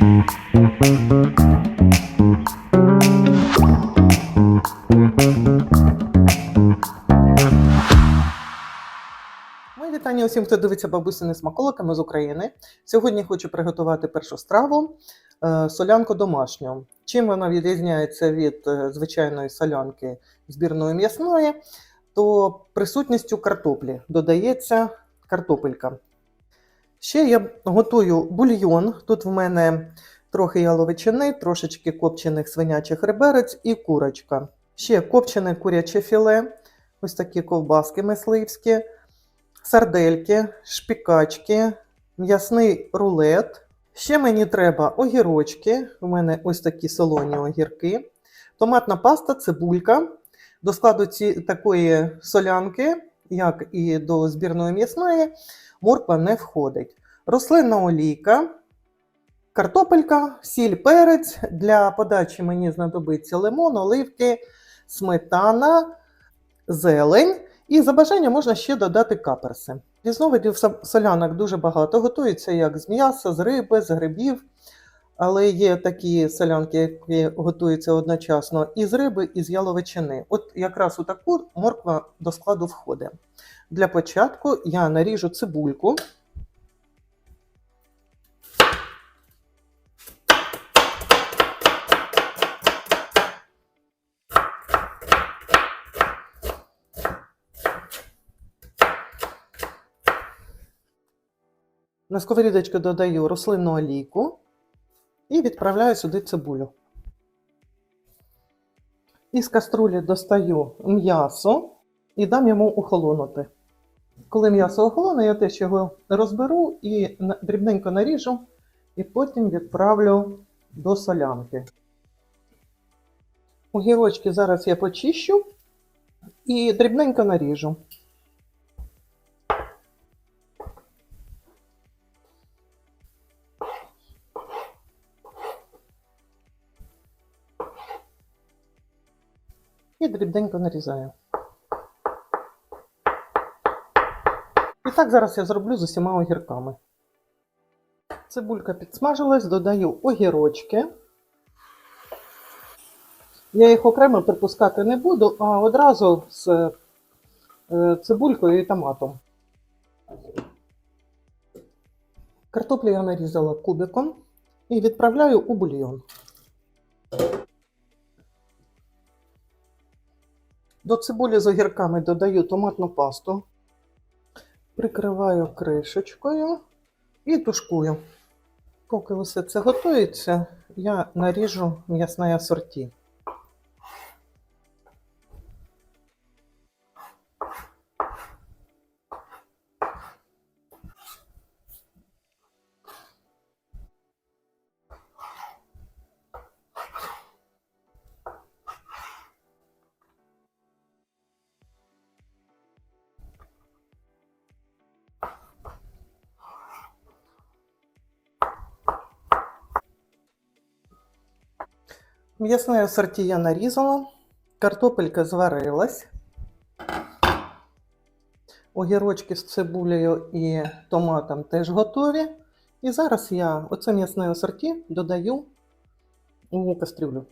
Мої вітання усім, хто дивиться бабусини смаколиками з України. Сьогодні хочу приготувати першу страву е, солянку домашню. Чим вона відрізняється від е, звичайної солянки збірної м'ясної, то присутністю картоплі додається картопелька. Ще я готую бульйон. Тут в мене трохи яловичини, трошечки копчених свинячих реберець і курочка. Ще копчене куряче філе, ось такі ковбаски мисливські сардельки, шпікачки, м'ясний рулет. Ще мені треба огірочки. У мене ось такі солоні огірки, томатна паста, цибулька. До складу ці, такої солянки, як і до збірної м'ясної, морква не входить. Рослинна олійка, картопелька, сіль, перець. Для подачі мені знадобиться лимон, оливки, сметана, зелень. І за бажанням можна ще додати каперси. Різновидів со- солянок дуже багато. Готуються як з м'яса, з риби, з грибів. Але є такі солянки, які готуються одночасно і з риби, і з яловичини. От якраз у таку морква до складу входить. Для початку я наріжу цибульку. На сковорідочку додаю рослинну олійку і відправляю сюди цибулю. Із каструлі достаю м'ясо і дам йому охолонути. Коли м'ясо охолоне, я теж його розберу і дрібненько наріжу, і потім відправлю до солянки. Огірочки зараз я почищу і дрібненько наріжу. І дрібненько нарізаю. І так зараз я зроблю з усіма огірками. Цибулька підсмажилась, додаю огірочки. Я їх окремо припускати не буду, а одразу з е, цибулькою і томатом. Картоплю я нарізала кубиком і відправляю у бульйон. До цибулі з огірками додаю томатну пасту, прикриваю кришечкою і тушкую. Поки все це готується, я наріжу м'ясне асорті. М'ясне асорті я нарізала, картопелька зварилась, огірочки з цибулею і томатом теж готові. І зараз я оце м'ясне асорті додаю у кастрюлю.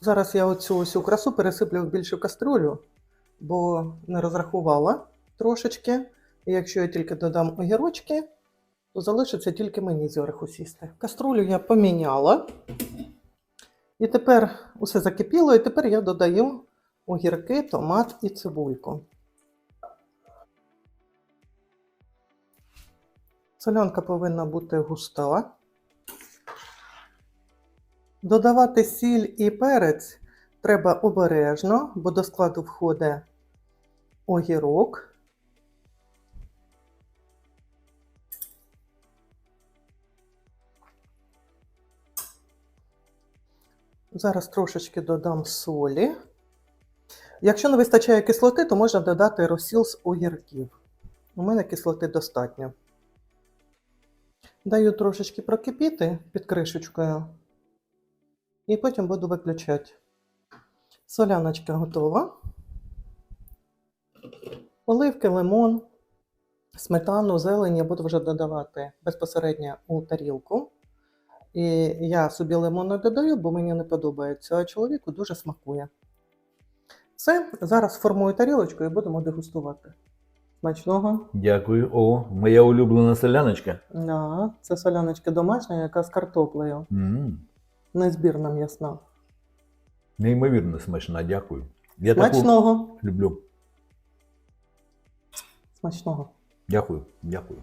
Зараз я оцю всю красу пересиплю в більшу кастрюлю, бо не розрахувала трошечки. І якщо я тільки додам огірочки, то залишиться тільки мені зверху сісти. Каструлю я поміняла. І тепер усе закипіло, і тепер я додаю огірки, томат і цибульку. Солянка повинна бути густа. Додавати сіль і перець треба обережно, бо до складу входить огірок. Зараз трошечки додам солі. Якщо не вистачає кислоти, то можна додати розсіл з огірків. У мене кислоти достатньо. Даю трошечки прокипіти під кришечкою. І потім буду виключати. Соляночка готова. Оливки, лимон, Сметану, зелень я буду вже додавати безпосередньо у тарілку. І я собі лимон не додаю, бо мені не подобається, а чоловіку дуже смакує. Все, зараз формую тарілочку і будемо дегустувати. Смачного. Дякую. О, моя улюблена селяночка. Да, це соляночка домашня, яка з картоплею. м Незбірна м'ясна. Неймовірно смачна, дякую. Я таку Смачного. люблю. Смачного. Дякую, дякую.